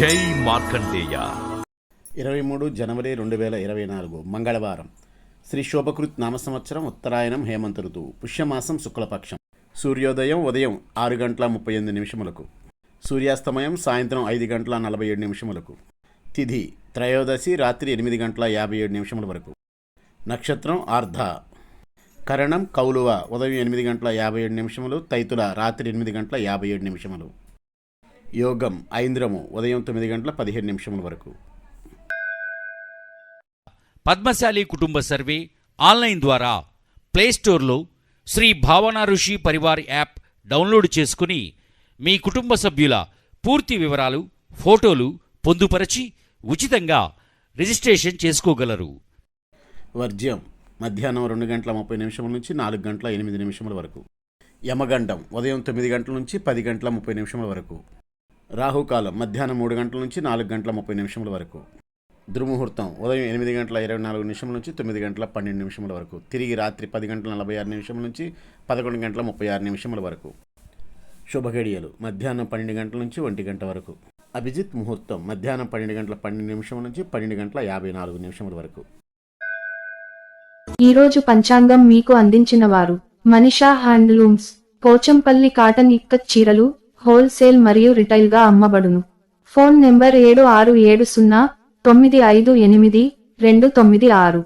జై మార్కండేయ. ఇరవై మూడు జనవరి రెండు వేల ఇరవై నాలుగు మంగళవారం. శ్రీ శోభకృత్ నామ సంవత్సరం ఉత్తరాయణం హేమంత ఋతువు. పుష్యమాసం శుక్లపక్షం. సూర్యోదయం ఉదయం ఆరు గంటల ముప్పై ఎనిమిది నిమిషములకు. సూర్యాస్తమయం సాయంత్రం ఐదు గంటల నలభై ఏడు నిమిషములకు. తిథి త్రయోదశి రాత్రి ఎనిమిది గంటల యాభై ఏడు నిమిషముల వరకు. నక్షత్రం ఆర్ధ. కరణం కౌలువ ఉదయం ఎనిమిది గంటల యాభై ఏడు నిమిషములు తైతుల రాత్రి ఎనిమిది గంటల యాభై ఏడు నిమిషములు. యోగం ఐంద్రము ఉదయం తొమ్మిది గంటల పదిహేడు నిమిషముల వరకు. పద్మశాలి కుటుంబ సర్వే ఆన్లైన్ ద్వారా ప్లేస్టోర్లో శ్రీ భావన ఋషి పరివార్ యాప్ డౌన్లోడ్ చేసుకుని మీ కుటుంబ సభ్యుల పూర్తి వివరాలు ఫోటోలు పొందుపరచి ఉచితంగా రిజిస్ట్రేషన్ చేసుకోగలరు. వర్జ్యం మధ్యాహ్నం రెండు గంటల ముప్పై నిమిషముల నుంచి నాలుగు గంటల ఎనిమిది నిమిషముల వరకు. యమగండం ఉదయం తొమ్మిది గంటల నుంచి పది గంటల ముప్పై నిమిషముల వరకు. రాహుకాలం మధ్యాహ్నం మూడు గంటల నుంచి నాలుగు గంటల ముప్పై నిమిషముల వరకు. దుర్ముహూర్తం ఉదయం ఎనిమిది గంటల ఇరవై నాలుగు నిమిషముల నుంచి తొమ్మిది గంటల పన్నెండు నిమిషముల వరకు. తిరిగి రాత్రి పది గంటల నలభై ఆరు నిమిషముల నుంచి పదకొండు గంటల ముప్పై ఆరు నిమిషముల వరకు. శుభగడియలు మధ్యాహ్నం పన్నెండు గంటల నుంచి ఒంటి గంట వరకు. అభిజిత్ ముహూర్తం మధ్యాహ్నం పన్నెండు గంటల పన్నెండు నిమిషముల నుంచి పన్నెండు గంటల యాభై నాలుగు నిమిషముల వరకు. ఈరోజు పంచాంగం మీకు అందించిన వారు మనీషా హ్యాండ్లూమ్స్ పోచంపల్లి కాటన్ ఇక్కత్ చీరలు హోల్సేల్ మరియు రిటైల్గా అమ్మబడును. ఫోన్ నెంబర్ ఏడు ఆరు ఏడు సున్నా తొమ్మిది ఐదు ఎనిమిది రెండు తొమ్మిది ఆరు.